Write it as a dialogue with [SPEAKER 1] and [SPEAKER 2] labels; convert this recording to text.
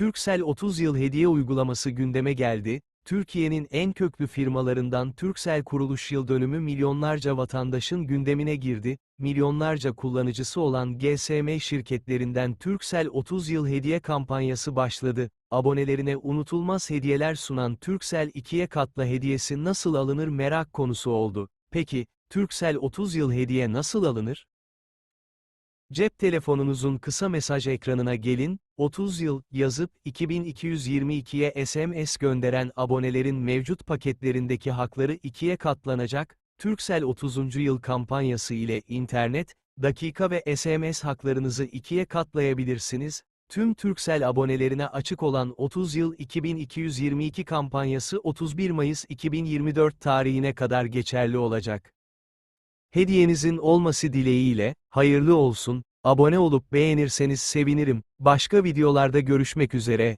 [SPEAKER 1] Turkcell 30 yıl hediye uygulaması gündeme geldi. Türkiye'nin en köklü firmalarından Turkcell kuruluş yıl dönümü milyonlarca vatandaşın gündemine girdi. Milyonlarca kullanıcısı olan GSM şirketlerinden Turkcell 30 yıl hediye kampanyası başladı. Abonelerine unutulmaz hediyeler sunan Turkcell 2'ye katla hediyesi nasıl alınır merak konusu oldu. Peki, Turkcell 30 yıl hediye nasıl alınır? Cep telefonunuzun kısa mesaj ekranına gelin, 30 yıl yazıp 2222'ye SMS gönderen abonelerin mevcut paketlerindeki hakları ikiye katlanacak, Turkcell 30. yıl kampanyası ile internet, dakika ve SMS haklarınızı ikiye katlayabilirsiniz. Tüm Turkcell abonelerine açık olan 30 yıl 2222 kampanyası 31 Mayıs 2024 tarihine kadar geçerli olacak. Hediyenizin olması dileğiyle, hayırlı olsun, abone olup beğenirseniz sevinirim, başka videolarda görüşmek üzere,